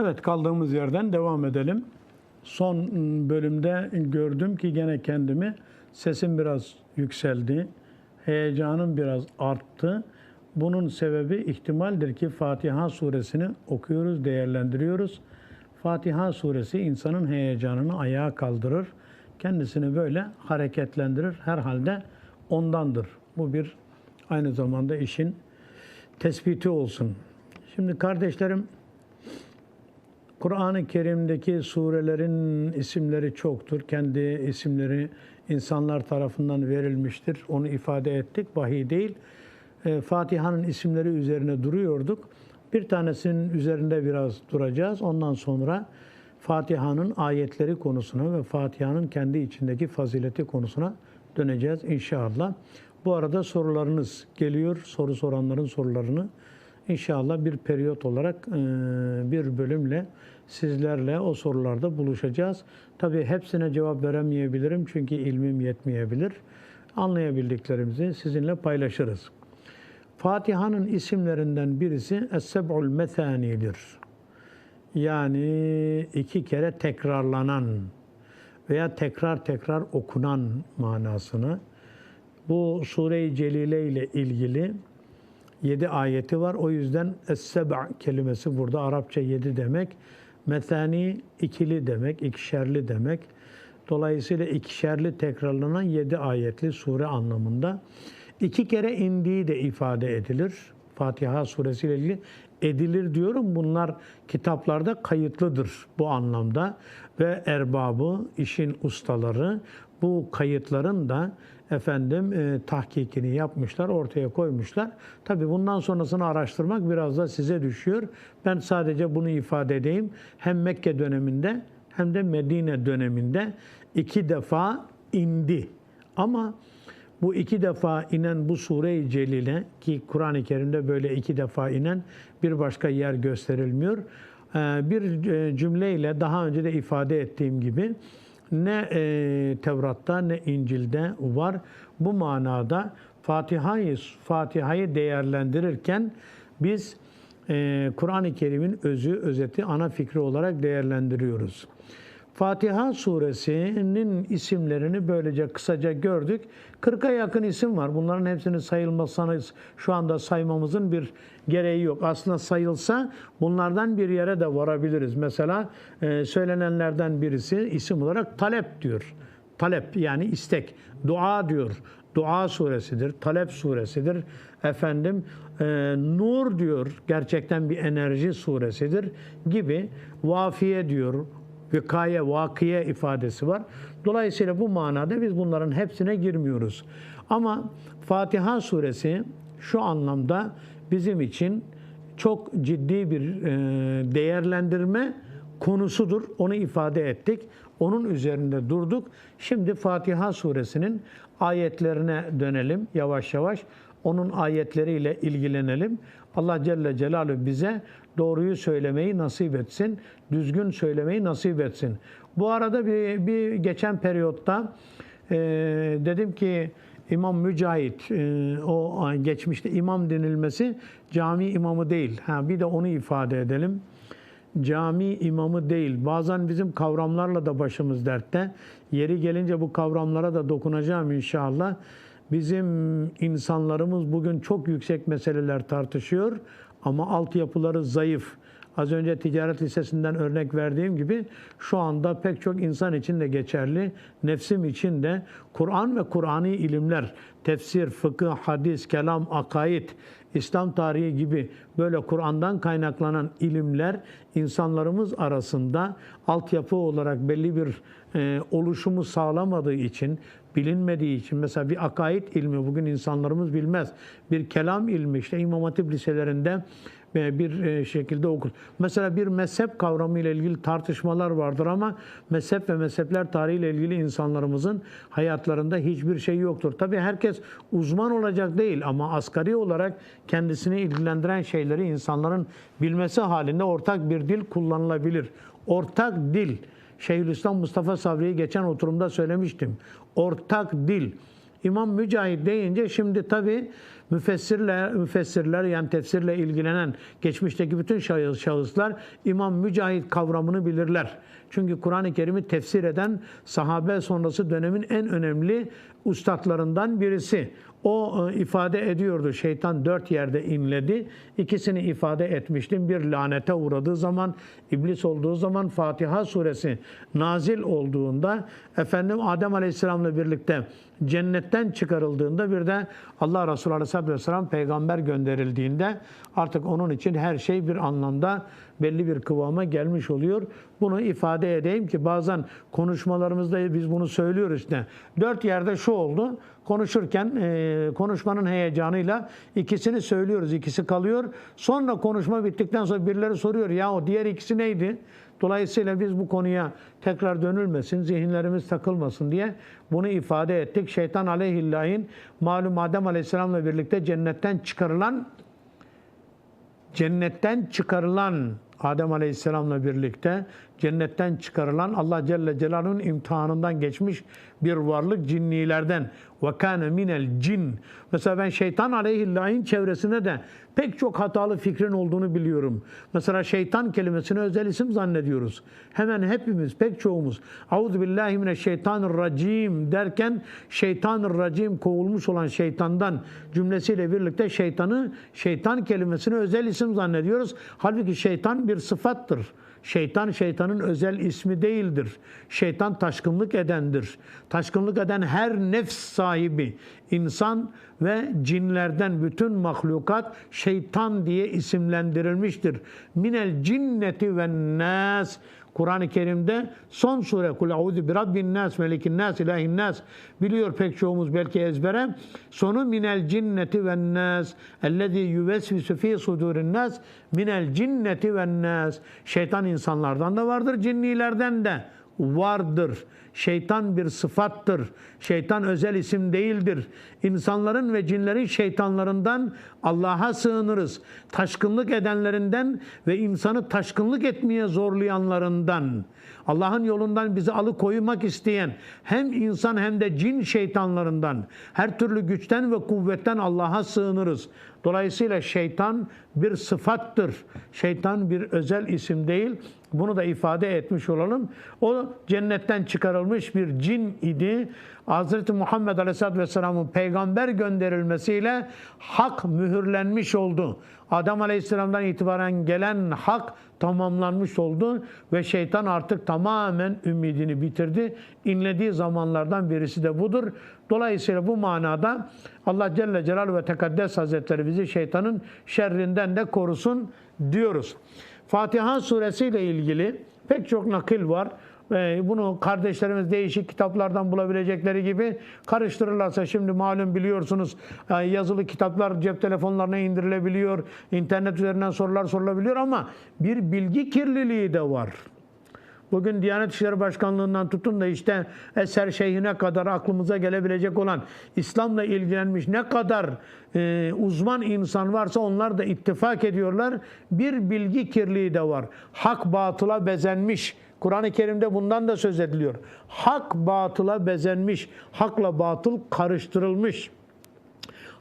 Evet kaldığımız yerden devam edelim. Son ım, bölümde gördüm ki gene kendimi sesim biraz yükseldi. Heyecanım biraz arttı. Bunun sebebi ihtimaldir ki Fatiha suresini okuyoruz, değerlendiriyoruz. Fatiha suresi insanın heyecanını ayağa kaldırır. Kendisini böyle hareketlendirir. Herhalde ondandır. Bu bir aynı zamanda işin tespiti olsun. Şimdi kardeşlerim Kur'an-ı Kerim'deki surelerin isimleri çoktur. Kendi isimleri insanlar tarafından verilmiştir. Onu ifade ettik. Vahiy değil. E, Fatiha'nın isimleri üzerine duruyorduk. Bir tanesinin üzerinde biraz duracağız. Ondan sonra Fatiha'nın ayetleri konusuna ve Fatiha'nın kendi içindeki fazileti konusuna döneceğiz inşallah. Bu arada sorularınız geliyor. Soru soranların sorularını İnşallah bir periyot olarak e, bir bölümle sizlerle o sorularda buluşacağız. Tabii hepsine cevap veremeyebilirim çünkü ilmim yetmeyebilir. Anlayabildiklerimizi sizinle paylaşırız. Fatiha'nın isimlerinden birisi Es-Seb'ul Methani'dir. Yani iki kere tekrarlanan veya tekrar tekrar okunan manasını. Bu Sure-i Celile ile ilgili 7 ayeti var. O yüzden Es-Seba kelimesi burada Arapça 7 demek. Methani ikili demek, ikişerli demek. Dolayısıyla ikişerli tekrarlanan 7 ayetli sure anlamında. İki kere indiği de ifade edilir. Fatiha suresi ile ilgili edilir diyorum. Bunlar kitaplarda kayıtlıdır bu anlamda ve erbabı, işin ustaları bu kayıtların da efendim e, tahkikini yapmışlar, ortaya koymuşlar. Tabii bundan sonrasını araştırmak biraz da size düşüyor. Ben sadece bunu ifade edeyim. Hem Mekke döneminde hem de Medine döneminde iki defa indi. Ama bu iki defa inen bu sure-i celile ki Kur'an-ı Kerim'de böyle iki defa inen bir başka yer gösterilmiyor. Ee, Bir e, cümleyle daha önce de ifade ettiğim gibi ne e, Tevrat'ta ne İncil'de var. Bu manada Fatiha'yı Fatiha'yı değerlendirirken biz e, Kur'an-ı Kerim'in özü, özeti, ana fikri olarak değerlendiriyoruz. Fatiha suresinin isimlerini böylece kısaca gördük. 40'a yakın isim var. Bunların hepsini sayılmazsanız şu anda saymamızın bir gereği yok. Aslında sayılsa bunlardan bir yere de varabiliriz. Mesela e, söylenenlerden birisi isim olarak talep diyor. Talep yani istek. Dua diyor. Dua suresidir, talep suresidir. Efendim e, nur diyor, gerçekten bir enerji suresidir gibi. Vafiye diyor, vikaye, vakiye ifadesi var. Dolayısıyla bu manada biz bunların hepsine girmiyoruz. Ama Fatiha suresi şu anlamda bizim için çok ciddi bir e, değerlendirme konusudur. Onu ifade ettik. Onun üzerinde durduk. Şimdi Fatiha suresinin ayetlerine dönelim yavaş yavaş. Onun ayetleriyle ilgilenelim. Allah Celle Celaluhu bize doğruyu söylemeyi nasip etsin. Düzgün söylemeyi nasip etsin. Bu arada bir, bir geçen periyotta e, dedim ki İmam Mücahit e, o geçmişte imam denilmesi cami imamı değil. Ha, bir de onu ifade edelim cami imamı değil. Bazen bizim kavramlarla da başımız dertte. Yeri gelince bu kavramlara da dokunacağım inşallah. Bizim insanlarımız bugün çok yüksek meseleler tartışıyor ama altyapıları zayıf. Az önce ticaret lisesinden örnek verdiğim gibi şu anda pek çok insan için de geçerli. Nefsim için de Kur'an ve Kur'ani ilimler, tefsir, fıkıh, hadis, kelam, akaid, İslam tarihi gibi böyle Kur'an'dan kaynaklanan ilimler insanlarımız arasında altyapı olarak belli bir e, oluşumu sağlamadığı için, bilinmediği için mesela bir akaid ilmi bugün insanlarımız bilmez. Bir kelam ilmi işte İmam Hatip liselerinde bir şekilde okur. Mesela bir mezhep kavramı ile ilgili tartışmalar vardır ama mezhep ve mezhepler tarihi ile ilgili insanlarımızın hayatlarında hiçbir şey yoktur. Tabii herkes uzman olacak değil ama asgari olarak kendisini ilgilendiren şeyleri insanların bilmesi halinde ortak bir dil kullanılabilir. Ortak dil. Şeyhülislam Mustafa Sabri'yi geçen oturumda söylemiştim. Ortak dil. İmam Mücahit deyince şimdi tabii müfessirler, müfessirler yani tefsirle ilgilenen geçmişteki bütün şahıs- şahıslar İmam Mücahit kavramını bilirler. Çünkü Kur'an-ı Kerim'i tefsir eden sahabe sonrası dönemin en önemli ustadlarından birisi. O e, ifade ediyordu. Şeytan dört yerde inledi. İkisini ifade etmiştim. Bir lanete uğradığı zaman, iblis olduğu zaman Fatiha suresi nazil olduğunda efendim Adem Aleyhisselam'la birlikte cennetten çıkarıldığında bir de Allah Resulü Aleyhisselatü Vesselam peygamber gönderildiğinde artık onun için her şey bir anlamda belli bir kıvama gelmiş oluyor. Bunu ifade edeyim ki bazen konuşmalarımızda biz bunu söylüyoruz işte. Dört yerde şu oldu. Konuşurken e, konuşmanın heyecanıyla ikisini söylüyoruz. ikisi kalıyor. Sonra konuşma bittikten sonra birileri soruyor ya o diğer ikisi neydi? Dolayısıyla biz bu konuya tekrar dönülmesin, zihinlerimiz takılmasın diye bunu ifade ettik. Şeytan aleyhillahin malum Adem aleyhisselamla birlikte cennetten çıkarılan cennetten çıkarılan Adem Aleyhisselam'la birlikte cennetten çıkarılan Allah Celle Celaluhu'nun imtihanından geçmiş bir varlık cinnilerden. Ve kâne minel cin. Mesela ben şeytan aleyhillahin çevresinde de pek çok hatalı fikrin olduğunu biliyorum. Mesela şeytan kelimesini özel isim zannediyoruz. Hemen hepimiz, pek çoğumuz Auzu billahi mineşşeytanirracim derken şeytanirracim kovulmuş olan şeytandan cümlesiyle birlikte şeytanı, şeytan kelimesini özel isim zannediyoruz. Halbuki şeytan bir sıfattır. Şeytan şeytanın özel ismi değildir. Şeytan taşkınlık edendir. Taşkınlık eden her nefs sahibi insan ve cinlerden bütün mahlukat şeytan diye isimlendirilmiştir. Minel cinneti ve nas Kur'an-ı Kerim'de son sure Kul auzu bi rabbin nas melikin nas ilahin nas biliyor pek çoğumuz belki ezbere. Sonu minel cinneti ve nas ellezî yuvesvisu fî sudurin nas minel cinneti ve nas. Şeytan insanlardan da vardır, cinnilerden de vardır. Şeytan bir sıfattır. Şeytan özel isim değildir. İnsanların ve cinlerin şeytanlarından Allah'a sığınırız. Taşkınlık edenlerinden ve insanı taşkınlık etmeye zorlayanlarından. Allah'ın yolundan bizi alıkoymak isteyen hem insan hem de cin şeytanlarından her türlü güçten ve kuvvetten Allah'a sığınırız. Dolayısıyla şeytan bir sıfattır. Şeytan bir özel isim değil. Bunu da ifade etmiş olalım. O cennetten çıkarılmış bir cin idi. Hz. Muhammed Aleyhisselatü Vesselam'ın peygamber gönderilmesiyle hak mühürlenmiş oldu. Adam Aleyhisselam'dan itibaren gelen hak tamamlanmış oldu ve şeytan artık tamamen ümidini bitirdi. İnlediği zamanlardan birisi de budur. Dolayısıyla bu manada Allah Celle Celaluhu ve Tekaddes Hazretleri bizi şeytanın şerrinden de korusun diyoruz. Fatiha suresiyle ilgili pek çok nakil var. Ee, Bunu kardeşlerimiz değişik kitaplardan bulabilecekleri gibi karıştırırlarsa şimdi malum biliyorsunuz e, yazılı kitaplar cep telefonlarına indirilebiliyor. internet üzerinden sorular sorulabiliyor ama bir bilgi kirliliği de var. Bugün Diyanet İşleri Başkanlığı'ndan tutun da işte Eser Şeyhine kadar aklımıza gelebilecek olan İslam'la ilgilenmiş ne kadar e, uzman insan varsa onlar da ittifak ediyorlar. Bir bilgi kirliliği de var. Hak batıla bezenmiş. Kur'an-ı Kerim'de bundan da söz ediliyor. Hak batıla bezenmiş. Hakla batıl karıştırılmış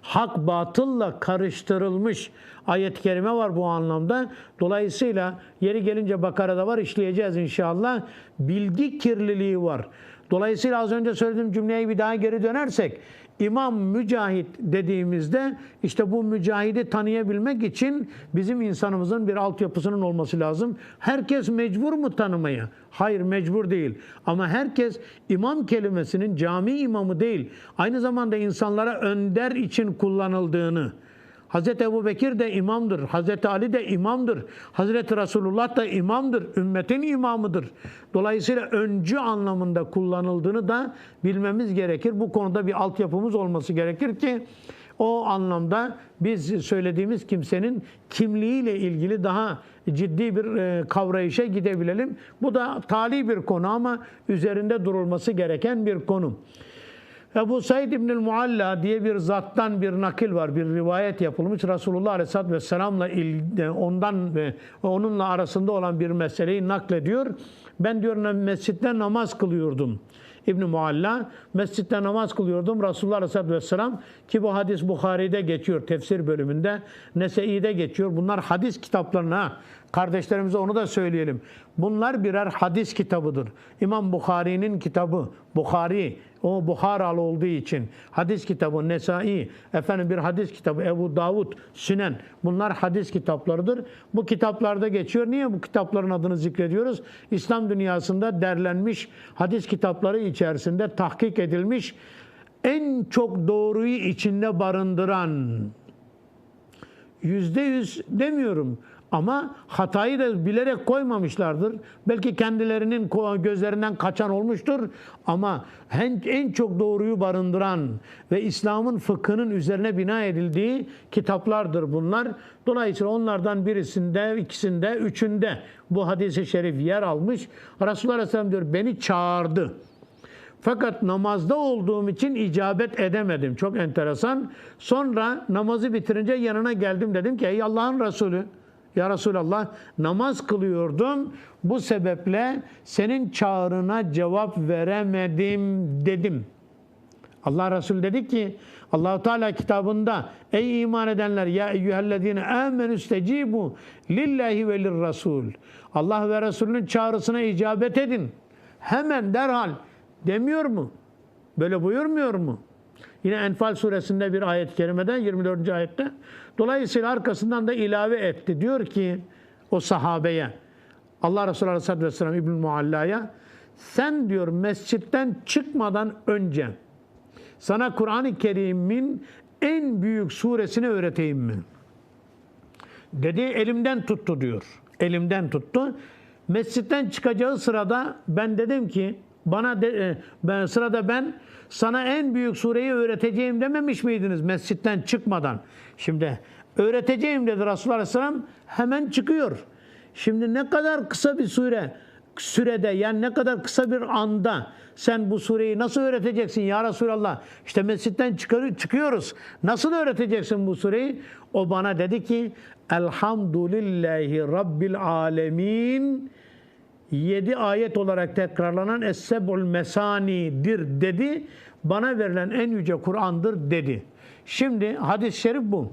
hak batılla karıştırılmış ayet-i kerime var bu anlamda. Dolayısıyla yeri gelince Bakara'da var işleyeceğiz inşallah. Bilgi kirliliği var. Dolayısıyla az önce söylediğim cümleye bir daha geri dönersek İmam Mücahit dediğimizde işte bu mücahidi tanıyabilmek için bizim insanımızın bir altyapısının olması lazım. Herkes mecbur mu tanımaya? Hayır mecbur değil. Ama herkes imam kelimesinin cami imamı değil. Aynı zamanda insanlara önder için kullanıldığını, Hazreti Ebu Bekir de imamdır. Hazreti Ali de imamdır. Hazreti Resulullah da imamdır. Ümmetin imamıdır. Dolayısıyla öncü anlamında kullanıldığını da bilmemiz gerekir. Bu konuda bir altyapımız olması gerekir ki o anlamda biz söylediğimiz kimsenin kimliğiyle ilgili daha ciddi bir e, kavrayışa gidebilelim. Bu da tali bir konu ama üzerinde durulması gereken bir konu. Ebu Said İbnül Mualla diye bir zattan bir nakil var, bir rivayet yapılmış. Resulullah Aleyhisselatü Vesselam'la ondan onunla arasında olan bir meseleyi naklediyor. Ben diyor mescitte namaz kılıyordum. İbn Mualla mescitte namaz kılıyordum. Resulullah Aleyhisselatü Vesselam ki bu hadis Bukhari'de geçiyor tefsir bölümünde. Nese'i'de geçiyor. Bunlar hadis kitaplarına kardeşlerimize onu da söyleyelim. Bunlar birer hadis kitabıdır. İmam Bukhari'nin kitabı Bukhari o Buharalı olduğu için hadis kitabı Nesai, efendim bir hadis kitabı Ebu Davud, Sünen bunlar hadis kitaplarıdır. Bu kitaplarda geçiyor. Niye bu kitapların adını zikrediyoruz? İslam dünyasında derlenmiş hadis kitapları içerisinde tahkik edilmiş en çok doğruyu içinde barındıran yüzde yüz demiyorum ama hatayı da bilerek koymamışlardır. Belki kendilerinin gözlerinden kaçan olmuştur ama en çok doğruyu barındıran ve İslam'ın fıkhının üzerine bina edildiği kitaplardır bunlar. Dolayısıyla onlardan birisinde, ikisinde, üçünde bu hadisi şerif yer almış. Resulullah Aleyhisselam diyor beni çağırdı. Fakat namazda olduğum için icabet edemedim. Çok enteresan. Sonra namazı bitirince yanına geldim. Dedim ki ey Allah'ın Resulü ya Resulallah namaz kılıyordum. Bu sebeple senin çağrına cevap veremedim dedim. Allah Resulü dedi ki Allahu Teala kitabında ey iman edenler ya eyyühellezine amenu istecibu lillahi ve lirrasul. Allah ve Resulünün çağrısına icabet edin. Hemen derhal demiyor mu? Böyle buyurmuyor mu? Yine Enfal suresinde bir ayet-i kerimede 24. ayette. Dolayısıyla arkasından da ilave etti. Diyor ki o sahabeye Allah Resulü Aleyhisselatü Vesselam İbn Mualla'ya sen diyor mescitten çıkmadan önce sana Kur'an-ı Kerim'in en büyük suresini öğreteyim mi? Dedi elimden tuttu diyor. Elimden tuttu. Mescitten çıkacağı sırada ben dedim ki bana de, e, ben sırada ben sana en büyük sureyi öğreteceğim dememiş miydiniz mescitten çıkmadan? Şimdi öğreteceğim dedi Resulullah Aleyhisselam hemen çıkıyor. Şimdi ne kadar kısa bir süre sürede yani ne kadar kısa bir anda sen bu sureyi nasıl öğreteceksin ya Resulallah? İşte mescitten çıkar, çıkıyoruz. Nasıl öğreteceksin bu sureyi? O bana dedi ki Elhamdülillahi Rabbil Alemin yedi ayet olarak tekrarlanan Es-Seb'ul Mesani'dir dedi. Bana verilen en yüce Kur'an'dır dedi. Şimdi hadis-i şerif bu.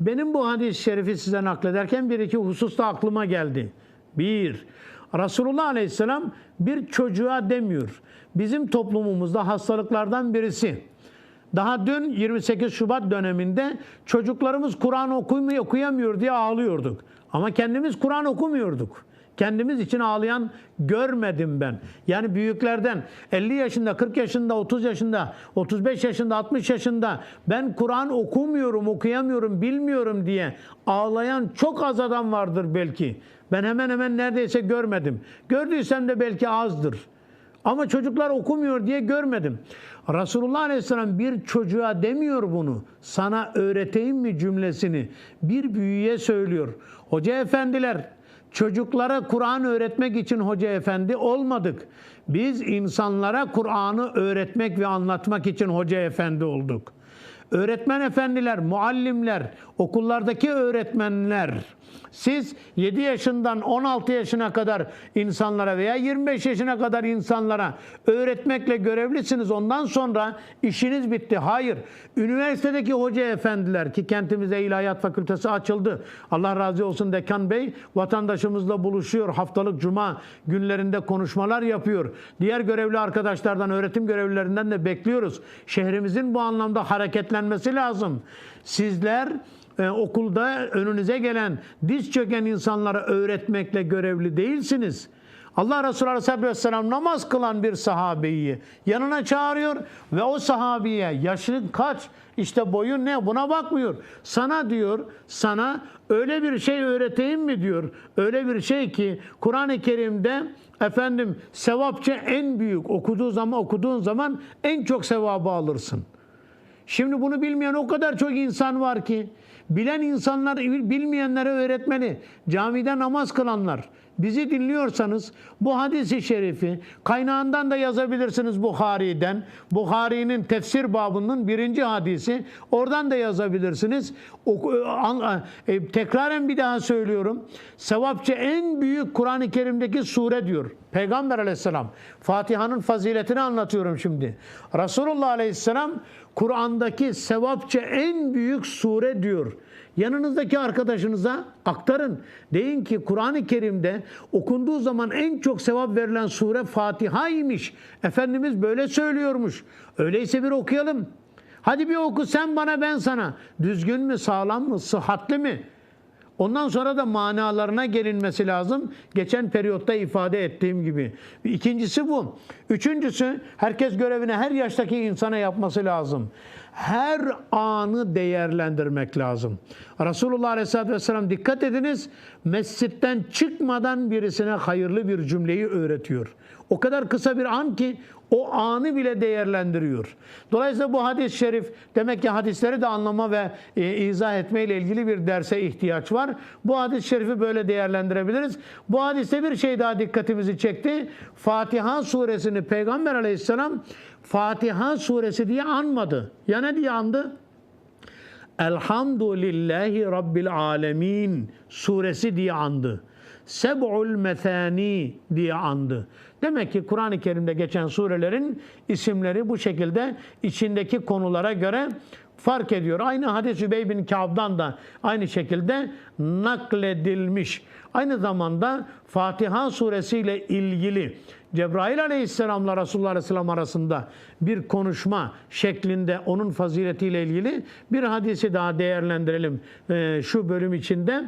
Benim bu hadis-i şerifi size naklederken bir iki hususta aklıma geldi. Bir, Resulullah Aleyhisselam bir çocuğa demiyor. Bizim toplumumuzda hastalıklardan birisi. Daha dün 28 Şubat döneminde çocuklarımız Kur'an okuyamıyor diye ağlıyorduk. Ama kendimiz Kur'an okumuyorduk. Kendimiz için ağlayan görmedim ben. Yani büyüklerden 50 yaşında, 40 yaşında, 30 yaşında, 35 yaşında, 60 yaşında ben Kur'an okumuyorum, okuyamıyorum, bilmiyorum diye ağlayan çok az adam vardır belki. Ben hemen hemen neredeyse görmedim. Gördüysem de belki azdır. Ama çocuklar okumuyor diye görmedim. Resulullah Aleyhisselam bir çocuğa demiyor bunu. Sana öğreteyim mi cümlesini bir büyüye söylüyor. Hoca efendiler çocuklara Kur'an öğretmek için hoca efendi olmadık. Biz insanlara Kur'an'ı öğretmek ve anlatmak için hoca efendi olduk. Öğretmen efendiler, muallimler, okullardaki öğretmenler, siz 7 yaşından 16 yaşına kadar insanlara veya 25 yaşına kadar insanlara öğretmekle görevlisiniz. Ondan sonra işiniz bitti. Hayır. Üniversitedeki hoca efendiler ki kentimize İlahiyat Fakültesi açıldı. Allah razı olsun Dekan Bey vatandaşımızla buluşuyor. Haftalık cuma günlerinde konuşmalar yapıyor. Diğer görevli arkadaşlardan, öğretim görevlilerinden de bekliyoruz. Şehrimizin bu anlamda hareketlenmesi lazım. Sizler e, okulda önünüze gelen, diz çöken insanlara öğretmekle görevli değilsiniz. Allah Resulü Aleyhisselatü Vesselam namaz kılan bir sahabeyi yanına çağırıyor ve o sahabiye yaşın kaç, işte boyun ne buna bakmıyor. Sana diyor, sana öyle bir şey öğreteyim mi diyor. Öyle bir şey ki Kur'an-ı Kerim'de efendim sevapça en büyük okuduğu zaman okuduğun zaman en çok sevabı alırsın. Şimdi bunu bilmeyen o kadar çok insan var ki Bilen insanlar bilmeyenlere öğretmeli. Camide namaz kılanlar. Bizi dinliyorsanız bu hadisi şerifi kaynağından da yazabilirsiniz Bukhari'den. Bukhari'nin tefsir babının birinci hadisi. Oradan da yazabilirsiniz. E, tekraren bir daha söylüyorum. Sevapçı en büyük Kur'an-ı Kerim'deki sure diyor. Peygamber aleyhisselam. Fatiha'nın faziletini anlatıyorum şimdi. Resulullah aleyhisselam Kur'an'daki sevapça en büyük sure diyor. Yanınızdaki arkadaşınıza aktarın. Deyin ki Kur'an-ı Kerim'de okunduğu zaman en çok sevap verilen sure Fatiha'ymış. Efendimiz böyle söylüyormuş. Öyleyse bir okuyalım. Hadi bir oku sen bana ben sana. Düzgün mü, sağlam mı, sıhhatli mi? Ondan sonra da manalarına gelinmesi lazım. Geçen periyotta ifade ettiğim gibi. İkincisi bu. Üçüncüsü herkes görevini her yaştaki insana yapması lazım. Her anı değerlendirmek lazım. Resulullah Aleyhisselatü Vesselam dikkat ediniz mescitten çıkmadan birisine hayırlı bir cümleyi öğretiyor. O kadar kısa bir an ki o anı bile değerlendiriyor. Dolayısıyla bu hadis-i şerif demek ki hadisleri de anlama ve e, izah etme ile ilgili bir derse ihtiyaç var. Bu hadis-i şerifi böyle değerlendirebiliriz. Bu hadiste bir şey daha dikkatimizi çekti. Fatiha suresini Peygamber aleyhisselam Fatiha suresi diye anmadı. Ya ne diye andı? Elhamdülillahi Rabbil Alemin suresi diye andı. Seb'ul Methani diye andı. Demek ki Kur'an-ı Kerim'de geçen surelerin isimleri bu şekilde içindeki konulara göre fark ediyor. Aynı hadis Übey bin Kâb'dan da aynı şekilde nakledilmiş. Aynı zamanda Fatiha suresiyle ilgili Cebrail aleyhisselamla Resulullah aleyhisselam arasında bir konuşma şeklinde onun faziletiyle ilgili bir hadisi daha değerlendirelim şu bölüm içinde.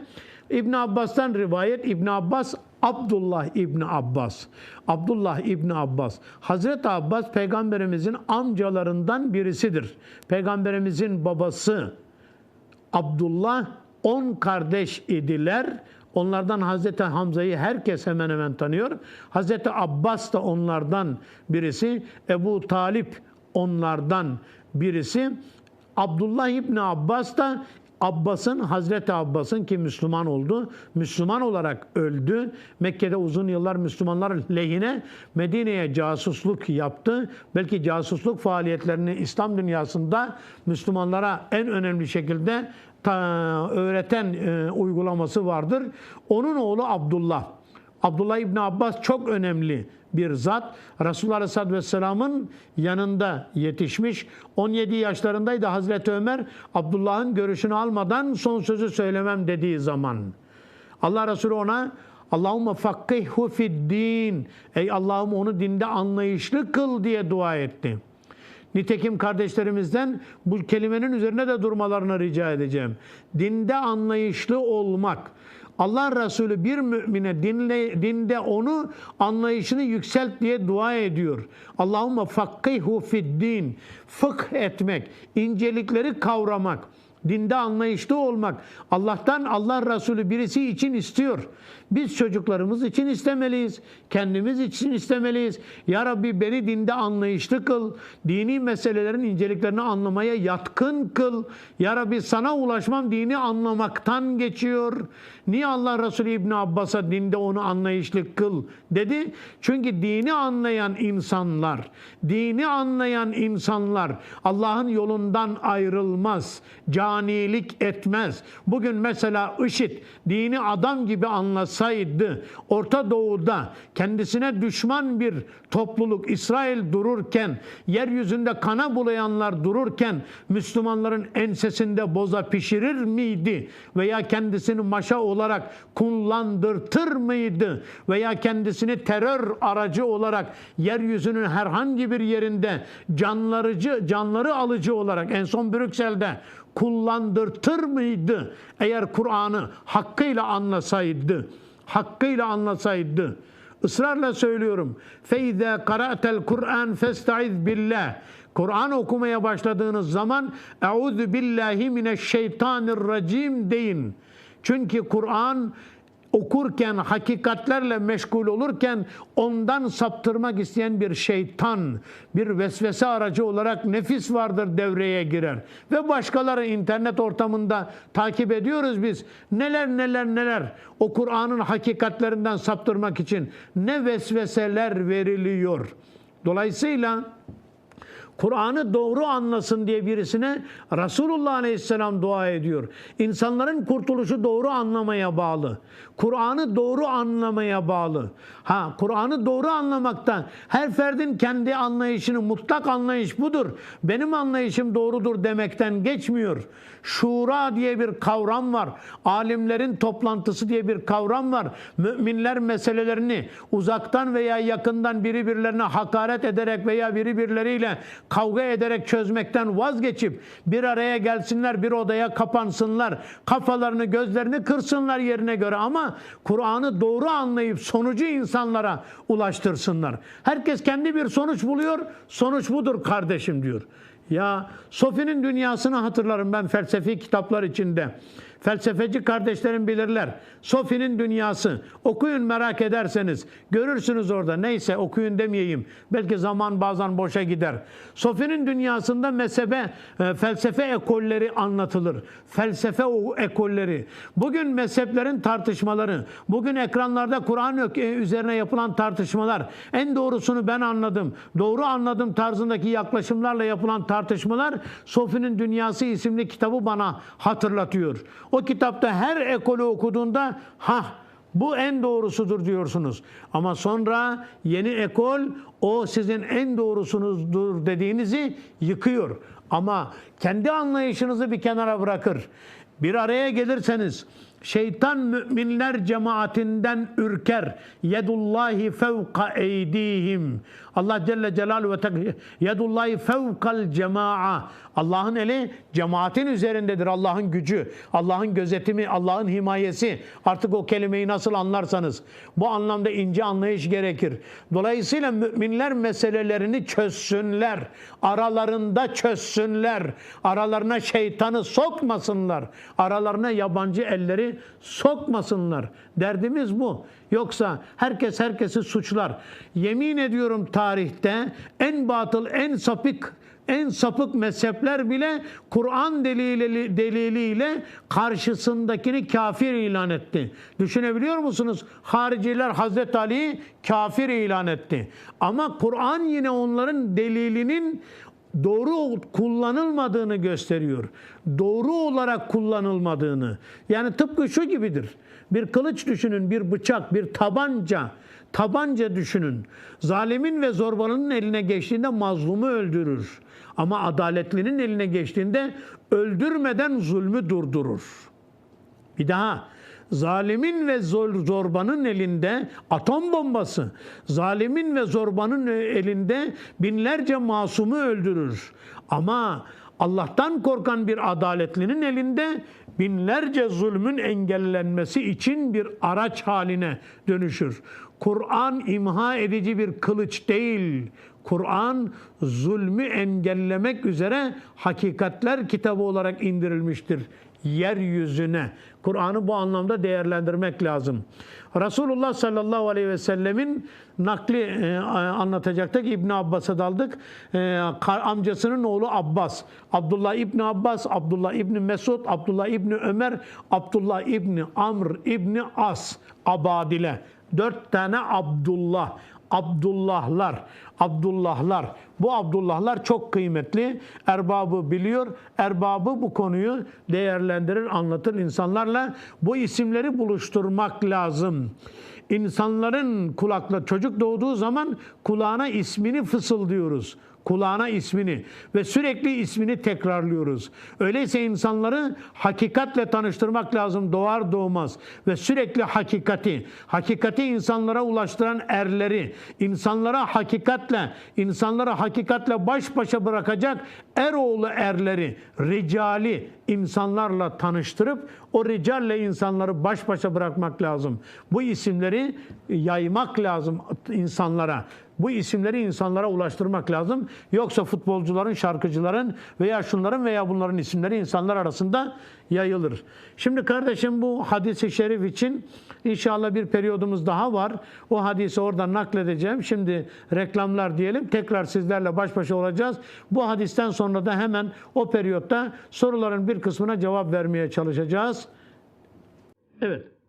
İbn Abbas'tan rivayet İbn Abbas Abdullah İbni Abbas. Abdullah İbni Abbas. Hazreti Abbas peygamberimizin amcalarından birisidir. Peygamberimizin babası Abdullah on kardeş idiler. Onlardan Hazreti Hamza'yı herkes hemen hemen tanıyor. Hazreti Abbas da onlardan birisi. Ebu Talip onlardan birisi. Abdullah İbni Abbas da Abbas'ın, Hazreti Abbas'ın ki Müslüman oldu, Müslüman olarak öldü. Mekke'de uzun yıllar Müslümanlar lehine Medine'ye casusluk yaptı. Belki casusluk faaliyetlerini İslam dünyasında Müslümanlara en önemli şekilde ta, öğreten e, uygulaması vardır. Onun oğlu Abdullah. Abdullah İbni Abbas çok önemli bir zat. Resulullah Aleyhisselatü Vesselam'ın yanında yetişmiş. 17 yaşlarındaydı Hazreti Ömer. Abdullah'ın görüşünü almadan son sözü söylemem dediği zaman. Allah Resulü ona Allahümme fakkihhu fid din. Ey Allah'ım onu dinde anlayışlı kıl diye dua etti. Nitekim kardeşlerimizden bu kelimenin üzerine de durmalarını rica edeceğim. Dinde anlayışlı olmak. Allah Resulü bir mümine dinle, dinde onu anlayışını yükselt diye dua ediyor. Allahümme fakkihu fid din. Fıkh etmek, incelikleri kavramak dinde anlayışlı olmak Allah'tan Allah Resulü birisi için istiyor. Biz çocuklarımız için istemeliyiz. Kendimiz için istemeliyiz. Ya Rabbi beni dinde anlayışlı kıl. Dini meselelerin inceliklerini anlamaya yatkın kıl. Ya Rabbi sana ulaşmam dini anlamaktan geçiyor. Niye Allah Resulü İbni Abbas'a dinde onu anlayışlı kıl dedi? Çünkü dini anlayan insanlar, dini anlayan insanlar Allah'ın yolundan ayrılmaz. Canilik etmez. Bugün mesela IŞİD dini adam gibi anlasaydı Orta Doğu'da kendisine düşman bir topluluk İsrail dururken yeryüzünde kana bulayanlar dururken Müslümanların ensesinde boza pişirir miydi? Veya kendisini maşa olarak kullandırtır mıydı? Veya kendisini terör aracı olarak yeryüzünün herhangi bir yerinde canlarıcı, canları alıcı olarak en son Brüksel'de kullandırtır mıydı? Eğer Kur'an'ı hakkıyla anlasaydı, hakkıyla anlasaydı. Israrla söylüyorum. Feyze qara'tel Kur'an festaiz billah. Kur'an okumaya başladığınız zaman Euzu billahi mineşşeytanirracim deyin. Çünkü Kur'an okurken, hakikatlerle meşgul olurken ondan saptırmak isteyen bir şeytan, bir vesvese aracı olarak nefis vardır devreye girer. Ve başkaları internet ortamında takip ediyoruz biz. Neler neler neler o Kur'an'ın hakikatlerinden saptırmak için ne vesveseler veriliyor. Dolayısıyla Kur'an'ı doğru anlasın diye birisine Resulullah Aleyhisselam dua ediyor. İnsanların kurtuluşu doğru anlamaya bağlı. Kur'an'ı doğru anlamaya bağlı. Ha Kur'an'ı doğru anlamakta her ferdin kendi anlayışını mutlak anlayış budur. Benim anlayışım doğrudur demekten geçmiyor. Şura diye bir kavram var. Alimlerin toplantısı diye bir kavram var. Müminler meselelerini uzaktan veya yakından biri birilerine hakaret ederek veya biri birileriyle kavga ederek çözmekten vazgeçip bir araya gelsinler, bir odaya kapansınlar, kafalarını, gözlerini kırsınlar yerine göre ama Kur'an'ı doğru anlayıp sonucu insanlara ulaştırsınlar. Herkes kendi bir sonuç buluyor, sonuç budur kardeşim diyor. Ya Sofi'nin dünyasını hatırlarım ben felsefi kitaplar içinde. Felsefeci kardeşlerim bilirler. Sofi'nin dünyası. Okuyun merak ederseniz. Görürsünüz orada. Neyse okuyun demeyeyim. Belki zaman bazen boşa gider. Sofi'nin dünyasında mezhebe, e, felsefe ekolleri anlatılır. Felsefe ekolleri. Bugün mezheplerin tartışmaları, bugün ekranlarda Kur'an e, üzerine yapılan tartışmalar, en doğrusunu ben anladım, doğru anladım tarzındaki yaklaşımlarla yapılan tartışmalar Sofi'nin Dünyası isimli kitabı bana hatırlatıyor. O kitapta her ekolü okuduğunda ha bu en doğrusudur diyorsunuz. Ama sonra yeni ekol o sizin en doğrusunuzdur dediğinizi yıkıyor. Ama kendi anlayışınızı bir kenara bırakır. Bir araya gelirseniz şeytan müminler cemaatinden ürker. Yedullahi fevka eydihim. Allah Celle Celaluhu ve Tekala yedullahi fevkal cemaa. Allah'ın eli cemaatin üzerindedir. Allah'ın gücü, Allah'ın gözetimi, Allah'ın himayesi. Artık o kelimeyi nasıl anlarsanız bu anlamda ince anlayış gerekir. Dolayısıyla müminler meselelerini çözsünler. Aralarında çözsünler. Aralarına şeytanı sokmasınlar. Aralarına yabancı elleri sokmasınlar. Derdimiz bu. Yoksa herkes herkesi suçlar. Yemin ediyorum tarihte en batıl, en sapık en sapık mezhepler bile Kur'an delili, deliliyle karşısındakini kafir ilan etti. Düşünebiliyor musunuz? Hariciler Hazreti Ali'yi kafir ilan etti. Ama Kur'an yine onların delilinin doğru kullanılmadığını gösteriyor. Doğru olarak kullanılmadığını. Yani tıpkı şu gibidir. Bir kılıç düşünün, bir bıçak, bir tabanca. Tabanca düşünün. Zalimin ve zorbalının eline geçtiğinde mazlumu öldürür. Ama adaletlinin eline geçtiğinde öldürmeden zulmü durdurur. Bir daha zalimin ve zor, zorbanın elinde atom bombası, zalimin ve zorbanın elinde binlerce masumu öldürür. Ama Allah'tan korkan bir adaletlinin elinde binlerce zulmün engellenmesi için bir araç haline dönüşür. Kur'an imha edici bir kılıç değil. Kur'an zulmü engellemek üzere hakikatler kitabı olarak indirilmiştir yeryüzüne. Kur'an'ı bu anlamda değerlendirmek lazım. Resulullah sallallahu aleyhi ve sellemin nakli e, anlatacaktık. İbn Abbas'a daldık. E, amcasının oğlu Abbas. Abdullah İbni Abbas, Abdullah İbni Mesud, Abdullah İbni Ömer, Abdullah İbni Amr İbni As. Abadile. Dört tane Abdullah. Abdullahlar, Abdullahlar. Bu Abdullahlar çok kıymetli. Erbabı biliyor. Erbabı bu konuyu değerlendirir, anlatır insanlarla. Bu isimleri buluşturmak lazım. İnsanların kulakla çocuk doğduğu zaman kulağına ismini fısıldıyoruz kulağına ismini ve sürekli ismini tekrarlıyoruz. Öyleyse insanları hakikatle tanıştırmak lazım doğar doğmaz ve sürekli hakikati, hakikati insanlara ulaştıran erleri, insanlara hakikatle, insanlara hakikatle baş başa bırakacak eroğlu erleri, ricali insanlarla tanıştırıp o ricalle insanları baş başa bırakmak lazım. Bu isimleri yaymak lazım insanlara Bu isimleri insanlara ulaştırmak lazım. Yoksa futbolcuların, şarkıcıların veya şunların veya bunların isimleri insanlar arasında yayılır. Şimdi kardeşim bu hadisi şerif için inşallah bir periyodumuz daha var. O hadisi oradan nakledeceğim. Şimdi reklamlar diyelim. Tekrar sizlerle baş başa olacağız. Bu hadisten sonra da hemen o periyotta soruların bir kısmına cevap vermeye çalışacağız. Evet.